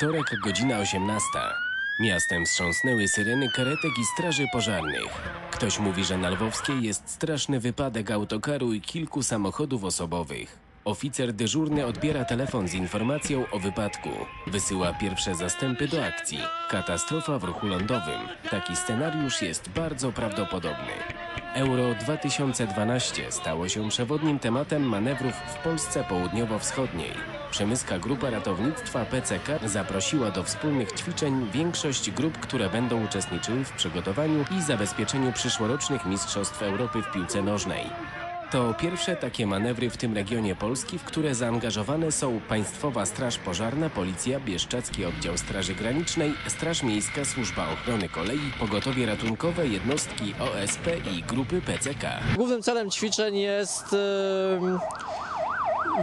Wtorek, godzina 18. Miastem wstrząsnęły syreny karetek i straży pożarnych. Ktoś mówi, że na Lwowskiej jest straszny wypadek autokaru i kilku samochodów osobowych. Oficer dyżurny odbiera telefon z informacją o wypadku. Wysyła pierwsze zastępy do akcji. Katastrofa w ruchu lądowym. Taki scenariusz jest bardzo prawdopodobny. Euro 2012 stało się przewodnim tematem manewrów w Polsce Południowo-Wschodniej. Przemyska Grupa Ratownictwa PCK zaprosiła do wspólnych ćwiczeń większość grup, które będą uczestniczyły w przygotowaniu i zabezpieczeniu przyszłorocznych Mistrzostw Europy w piłce nożnej. To pierwsze takie manewry w tym regionie Polski, w które zaangażowane są Państwowa Straż Pożarna, Policja, Bieszczacki Oddział Straży Granicznej, Straż Miejska, Służba Ochrony Kolei, Pogotowie Ratunkowe, jednostki OSP i grupy PCK. Głównym celem ćwiczeń jest em,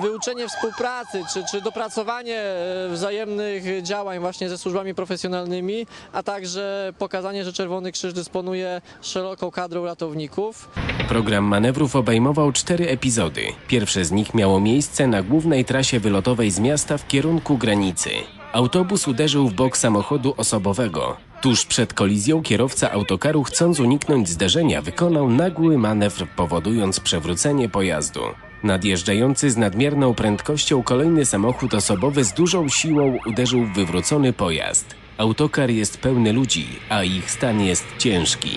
wyuczenie współpracy, czy, czy dopracowanie e, wzajemnych działań właśnie ze służbami profesjonalnymi, a także pokazanie, że Czerwony Krzyż dysponuje szeroką kadrą ratowników. Program manewrów obejmował cztery epizody. Pierwsze z nich miało miejsce na głównej trasie wylotowej z miasta w kierunku granicy. Autobus uderzył w bok samochodu osobowego. Tuż przed kolizją kierowca autokaru, chcąc uniknąć zderzenia, wykonał nagły manewr, powodując przewrócenie pojazdu. Nadjeżdżający z nadmierną prędkością kolejny samochód osobowy z dużą siłą uderzył w wywrócony pojazd. Autokar jest pełny ludzi, a ich stan jest ciężki.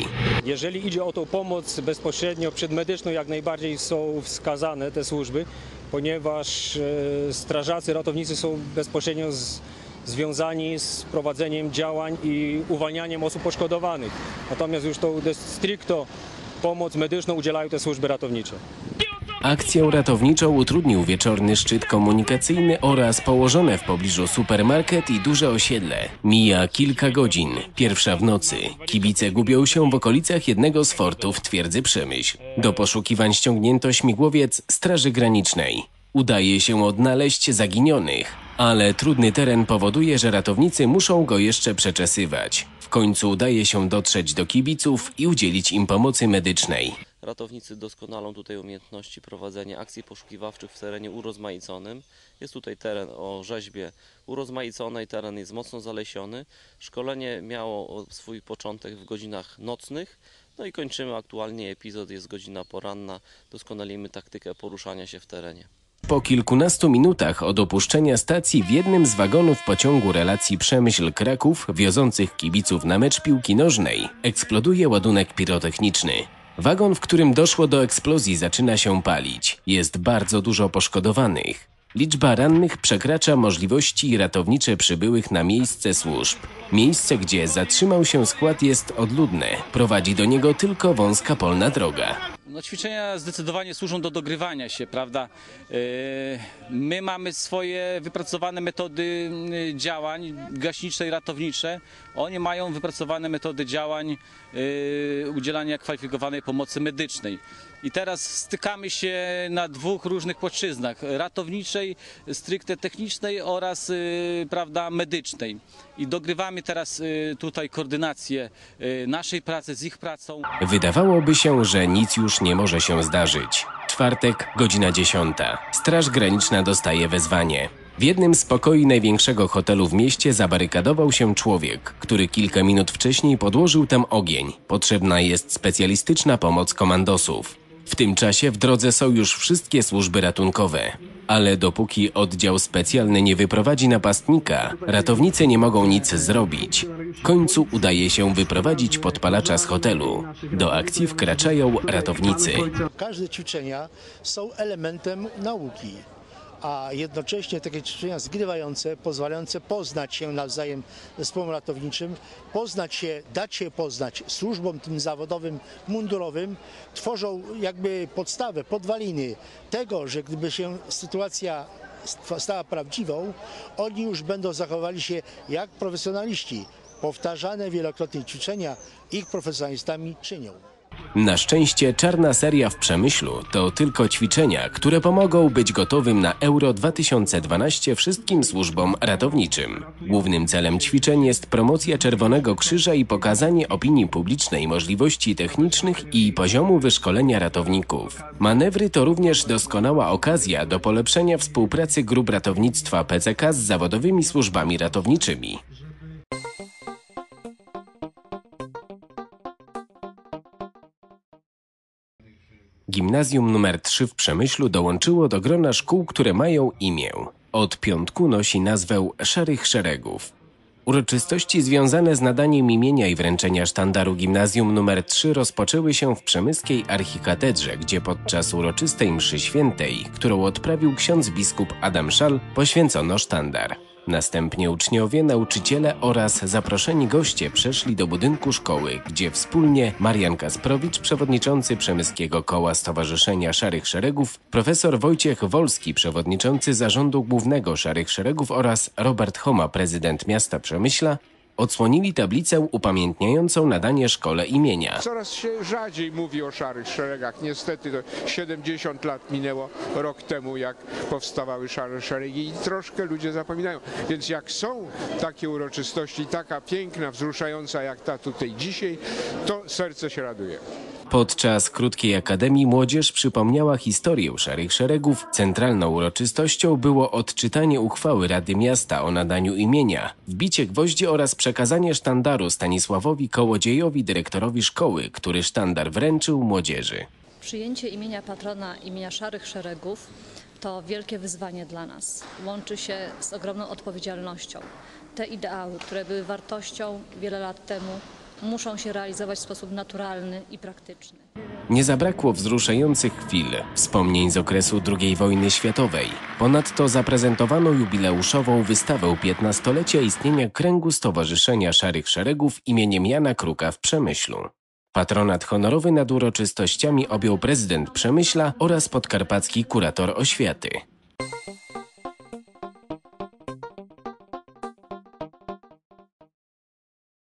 Jeżeli idzie o tą pomoc bezpośrednio przedmedyczną, jak najbardziej są wskazane te służby, ponieważ e, strażacy, ratownicy są bezpośrednio z, związani z prowadzeniem działań i uwalnianiem osób poszkodowanych. Natomiast już tą stricto pomoc medyczną udzielają te służby ratownicze. Akcję ratowniczą utrudnił wieczorny szczyt komunikacyjny oraz położone w pobliżu supermarket i duże osiedle. Mija kilka godzin, pierwsza w nocy. Kibice gubią się w okolicach jednego z fortów twierdzy Przemyśl. Do poszukiwań ściągnięto śmigłowiec Straży Granicznej. Udaje się odnaleźć zaginionych, ale trudny teren powoduje, że ratownicy muszą go jeszcze przeczesywać. W końcu udaje się dotrzeć do kibiców i udzielić im pomocy medycznej. Ratownicy doskonalą tutaj umiejętności prowadzenia akcji poszukiwawczych w terenie urozmaiconym. Jest tutaj teren o rzeźbie urozmaiconej, teren jest mocno zalesiony. Szkolenie miało swój początek w godzinach nocnych. No i kończymy aktualnie epizod, jest godzina poranna. Doskonalimy taktykę poruszania się w terenie. Po kilkunastu minutach od opuszczenia stacji w jednym z wagonów pociągu relacji Przemyśl-Kraków wiozących kibiców na mecz piłki nożnej eksploduje ładunek pirotechniczny. Wagon, w którym doszło do eksplozji, zaczyna się palić. Jest bardzo dużo poszkodowanych. Liczba rannych przekracza możliwości ratownicze przybyłych na miejsce służb. Miejsce, gdzie zatrzymał się skład, jest odludne. Prowadzi do niego tylko wąska polna droga. No, ćwiczenia zdecydowanie służą do dogrywania się, prawda? Yy, My mamy swoje wypracowane metody yy, działań gaśnicze i ratownicze. Oni mają wypracowane metody działań yy, udzielania kwalifikowanej pomocy medycznej. I teraz stykamy się na dwóch różnych płaszczyznach: ratowniczej, stricte technicznej oraz yy, prawda, medycznej. I dogrywamy teraz yy, tutaj koordynację yy, naszej pracy z ich pracą. Wydawałoby się, że nic już nie może się zdarzyć. Czwartek, godzina 10. Straż Graniczna dostaje wezwanie. W jednym z pokoi największego hotelu w mieście zabarykadował się człowiek, który kilka minut wcześniej podłożył tam ogień. Potrzebna jest specjalistyczna pomoc komandosów. W tym czasie w drodze są już wszystkie służby ratunkowe. Ale dopóki oddział specjalny nie wyprowadzi napastnika, ratownicy nie mogą nic zrobić. W końcu udaje się wyprowadzić podpalacza z hotelu. Do akcji wkraczają ratownicy. Każde ćwiczenia są elementem nauki, a jednocześnie takie ćwiczenia zgrywające, pozwalające poznać się nawzajem zespołom ratowniczym, poznać się, dać się poznać służbom tym zawodowym, mundurowym, tworzą jakby podstawę, podwaliny tego, że gdyby się sytuacja st- stała prawdziwą, oni już będą zachowali się jak profesjonaliści. Powtarzane wielokrotnie ćwiczenia ich profesjonalistami czynią. Na szczęście czarna seria w Przemyślu to tylko ćwiczenia, które pomogą być gotowym na Euro 2012 wszystkim służbom ratowniczym. Głównym celem ćwiczeń jest promocja Czerwonego Krzyża i pokazanie opinii publicznej możliwości technicznych i poziomu wyszkolenia ratowników. Manewry to również doskonała okazja do polepszenia współpracy grup ratownictwa PCK z zawodowymi służbami ratowniczymi. Gimnazjum nr 3 w Przemyślu dołączyło do grona szkół, które mają imię. Od piątku nosi nazwę Szarych Szeregów. Uroczystości związane z nadaniem imienia i wręczenia sztandaru Gimnazjum nr 3 rozpoczęły się w przemyskiej archikatedrze, gdzie podczas uroczystej mszy świętej, którą odprawił ksiądz biskup Adam Szal, poświęcono sztandar. Następnie uczniowie, nauczyciele oraz zaproszeni goście przeszli do budynku szkoły, gdzie wspólnie Marian Kasprowicz, przewodniczący Przemyskiego Koła Stowarzyszenia Szarych Szeregów, profesor Wojciech Wolski, przewodniczący Zarządu Głównego Szarych Szeregów oraz Robert Homa, prezydent miasta Przemyśla, odsłonili tablicę upamiętniającą nadanie szkole imienia. Coraz się rzadziej mówi o szarych szeregach. Niestety to 70 lat minęło rok temu, jak powstawały szare szeregi i troszkę ludzie zapominają. Więc jak są takie uroczystości, taka piękna, wzruszająca jak ta tutaj dzisiaj, to serce się raduje. Podczas krótkiej akademii młodzież przypomniała historię Szarych Szeregów. Centralną uroczystością było odczytanie uchwały Rady Miasta o nadaniu imienia, wbicie gwoździ oraz przekazanie sztandaru Stanisławowi Kołodziejowi, dyrektorowi szkoły, który sztandar wręczył młodzieży. Przyjęcie imienia patrona imienia Szarych Szeregów to wielkie wyzwanie dla nas. Łączy się z ogromną odpowiedzialnością. Te ideały, które były wartością wiele lat temu, muszą się realizować w sposób naturalny i praktyczny. Nie zabrakło wzruszających chwil, wspomnień z okresu II wojny światowej. Ponadto zaprezentowano jubileuszową wystawę 15-lecia istnienia kręgu Stowarzyszenia Szarych Szeregów imieniem Jana Kruka w Przemyślu. Patronat honorowy nad uroczystościami objął prezydent Przemyśla oraz podkarpacki kurator oświaty.